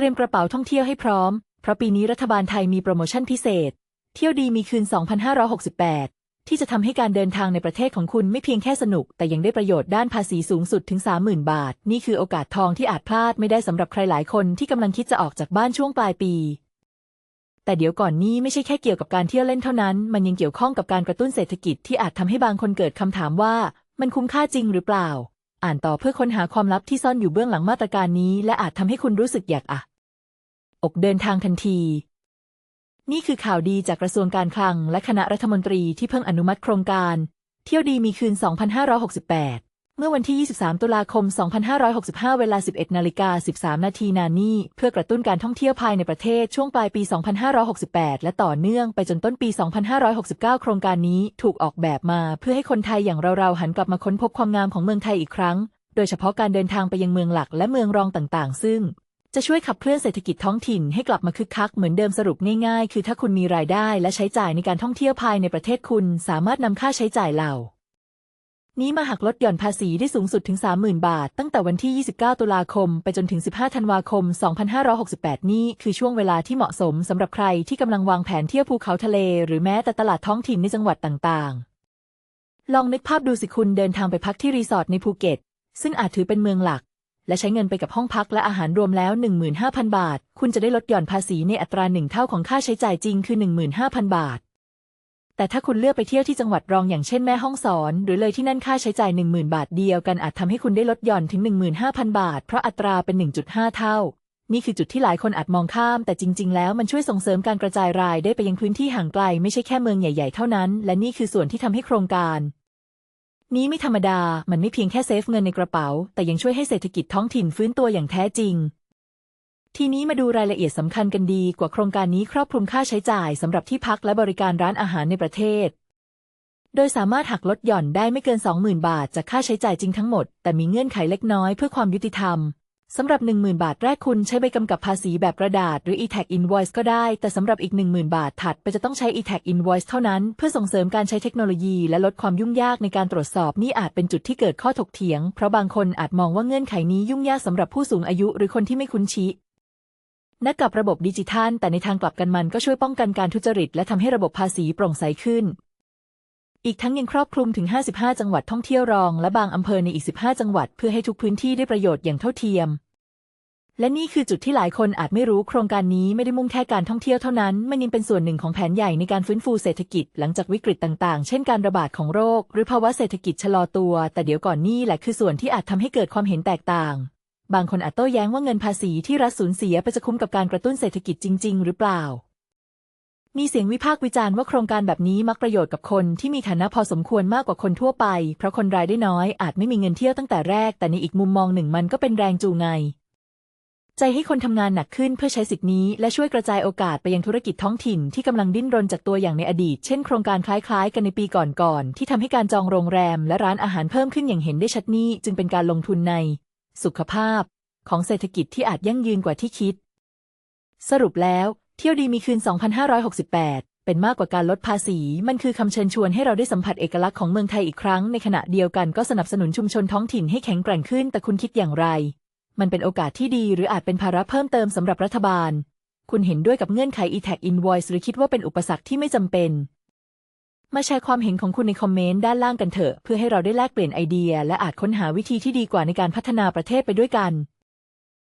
เตรียมกระเป๋าท่องเที่ยวให้พร้อม เพราะปีนี้รัฐบาลไทยมีโปรโมชั่นพิเศษ เที่ยวดีมีคืน 2568 ที่จะทำให้การเดินทางในประเทศของคุณไม่เพียงแค่สนุก แต่ยังได้ประโยชน์ด้านภาษีสูงสุดถึง 30,000 บาท นี่คือโอกาสทองที่อาจพลาดไม่ได้สำหรับใครหลายคนที่กำลังคิดจะออกจากบ้านช่วงปลายปีแต่เดี๋ยวก่อนนี้ไม่ใช่แค่เกี่ยวกับการเที่ยวเล่นเท่านั้น มันยังเกี่ยวข้องกับการกระตุ้นเศรษฐกิจที่อาจทำให้บางคนเกิดคำถามว่า มันคุ้มค่าจริงหรือเปล่า อ่านต่อเพื่อค้นหาความลับที่ซ่อนอยู่เบื้องหลังมาตรการนี้ และอาจทำให้คุณรู้สึกอยากอะ อกเดินทางทันที นี่คือข่าวดีจากกระทรวงการคลัง และคณะรัฐมนตรีที่เพิ่งอนุมัติโครงการ เที่ยวดีมีคืน 2568 เมื่อวันที่ 23 ตุลาคม 2565 เวลา 11นาฬิกา13 นาทีนานี่เพื่อกระตุ้นการท่องเที่ยวภายในประเทศช่วงปลายปี 2568 และต่อเนื่องไปจนต้นปี 2569 โครงการนี้ถูกออกแบบมาเพื่อให้คนไทยอย่างเราๆหันกลับมาค้นพบความงามของเมืองไทยอีกครั้ง โดยเฉพาะการเดินทางไปยังเมืองหลักและเมืองรองต่างๆ ซึ่ง จะช่วยขับเคลื่อนเศรษฐกิจท้องถิ่นให้กลับมาคึกคักเหมือนเดิมสรุปง่ายๆ คือถ้าคุณมีรายได้และใช้จ่ายในการท่องเที่ยวภายในประเทศคุณ สามารถนำค่าใช้จ่ายเหล่า นี้มาหักลดหย่อนภาษีได้สูงสุดถึง 30,000 บาท ตั้งแต่วันที่ 29 ตุลาคม ไปจนถึง 15 ธันวาคม 2568 นี่คือช่วงเวลาที่เหมาะสมสำหรับใครที่กำลังวางแผนเที่ยวภูเขาทะเล หรือแม้แต่ตลาดท้องถิ่นในจังหวัดต่างๆ ลองนึกภาพดูสิคุณเดินทางไปพักที่รีสอร์ทในภูเก็ตซึ่งอาจถือเป็นเมืองหลัก และใช้เงินไปกับห้องพักและอาหารรวมแล้ว 15,000 บาท คุณจะได้ลดหย่อนภาษีในอัตราหนึ่งเท่าของค่าใช้จ่ายจริงคือ 15,000 บาท แต่ถ้าคุณเลือกไปเที่ยวที่จังหวัดรองอย่างเช่นแม่ฮ่องสอน หรือเลยที่นั่นค่าใช้จ่าย 10,000 บาทเดียวกันอาจทำให้คุณได้ลดหย่อนถึง 15,000 บาท เพราะอัตราเป็น 1.5 เท่า นี่คือจุดที่หลายคนอาจมองข้าม แต่จริง ๆ แล้วมันช่วยส่งเสริมการกระจายรายได้ไปยังพื้นที่ห่างไกล ไม่ใช่แค่เมืองใหญ่ ๆ เท่านั้น และนี่คือส่วนที่ทำให้โครงการ นี้ไม่ธรรมดา มันไม่เพียงแค่เซฟเงินในกระเป๋า แต่ยังช่วยให้เศรษฐกิจท้องถิ่นฟื้นตัวอย่างแท้จริง ทีนี้มาดูรายละเอียดสำคัญกันดีกว่าโครงการนี้ครอบคลุมค่าใช้จ่ายสำหรับที่พักและบริการร้านอาหารในประเทศ โดยสามารถหักลดหย่อนได้ไม่เกิน 20,000 บาทจากค่าใช้จ่ายจริงทั้งหมด แต่มีเงื่อนไขเล็กน้อยเพื่อความยุติธรรม สำหรับ 10,000 บาทแรกคุณใช้ใบกำกับภาษีแบบกระดาษ หรือ e-tag invoice ก็ได้ แต่สำหรับอีก 10,000 บาทถัดไปจะต้องใช้ e-tag invoice เท่านั้น เพื่อส่งเสริมการใช้เทคโนโลยีและลดความยุ่งยากในการตรวจสอบนี่อาจเป็นจุดที่เกิดข้อถกเถียง เพราะบางคนอาจมองว่าเงื่อนไขนี้ยุ่งยากสำหรับผู้สูงอายุ หรือคนที่ไม่คุ้นชินักกับระบบดิจิทัล แต่ในทางกลับกันมันก็ช่วยป้องกันการทุจริต และทำให้ระบบภาษีโปร่งใสขึ้น อีกทั้งยังครอบคลุมถึง 55 จังหวัดท่องเที่ยวรอง และบางอำเภอในอีก 15 จังหวัดเพื่อให้ทุกพื้นที่ได้ประโยชน์อย่างเท่าเทียม และนี่คือจุดที่หลายคนอาจไม่รู้โครงการนี้ไม่ได้มุ่งแค่การท่องเที่ยวเท่านั้น มันยังเป็นส่วนหนึ่งของแผนใหญ่ในการฟื้นฟูเศรษฐกิจหลังจากวิกฤตต่างๆ เช่นการระบาดของโรค หรือภาวะเศรษฐกิจชะลอตัว แต่เดี๋ยวก่อนนี่แหละคือส่วนที่อาจทำให้เกิดความเห็นแตกต่าง บางคนอาจโต้แย้งว่าเงินภาษีที่รัฐสูญเสียไปจะคุ้มกับการกระตุ้นเศรษฐกิจจริง ๆ หรือเปล่า มีเสียงวิพากษ์วิจารณ์ว่าโครงการแบบนี้มักประโยชน์กับคนที่มีฐานะพอสมควรมากกว่าคนทั่วไป เพราะคนรายได้น้อยอาจไม่มีเงินเที่ยวตั้งแต่แรก แต่ในอีกมุมมองหนึ่งมันก็เป็นแรงจูงไง ใจให้คนทำงานหนักขึ้นเพื่อใช้สิทธินี้ และช่วยกระจายโอกาสไปยังธุรกิจท้องถิ่นที่กำลังดิ้นรนจากตัวอย่างในอดีต เช่นโครงการคล้ายๆ กันในปีก่อนๆที่ทำให้การจองโรงแรม และร้านอาหารเพิ่มขึ้นอย่างเห็นได้ชัดนี่จึงเป็นการลงทุนใน สุขภาพ ของเศรษฐกิจที่อาจยั่งยืนกว่าที่คิด สรุปแล้ว เที่ยวดีมีคืน 2568 เป็นมากกว่าการลดภาษี มันคือคำเชิญชวนให้เราได้สัมผัสเอกลักษณ์ของเมืองไทยอีกครั้ง ในขณะเดียวกันก็สนับสนุนชุมชนท้องถิ่นให้แข็งแกร่งขึ้น แต่คุณคิดอย่างไร มันเป็นโอกาสที่ดีหรืออาจเป็นภาระเพิ่มเติมสำหรับรัฐบาล คุณเห็นด้วยกับเงื่อนไข e-tag invoice หรือคิดว่าเป็นอุปสรรคที่ไม่จำเป็น มาแชร์ความเห็นของคุณในคอมเมนต์ด้านล่างกันเถอะ เพื่อให้เราได้แลกเปลี่ยนไอเดีย และอาจค้นหาวิธีที่ดีกว่าในการพัฒนาประเทศไปด้วยกัน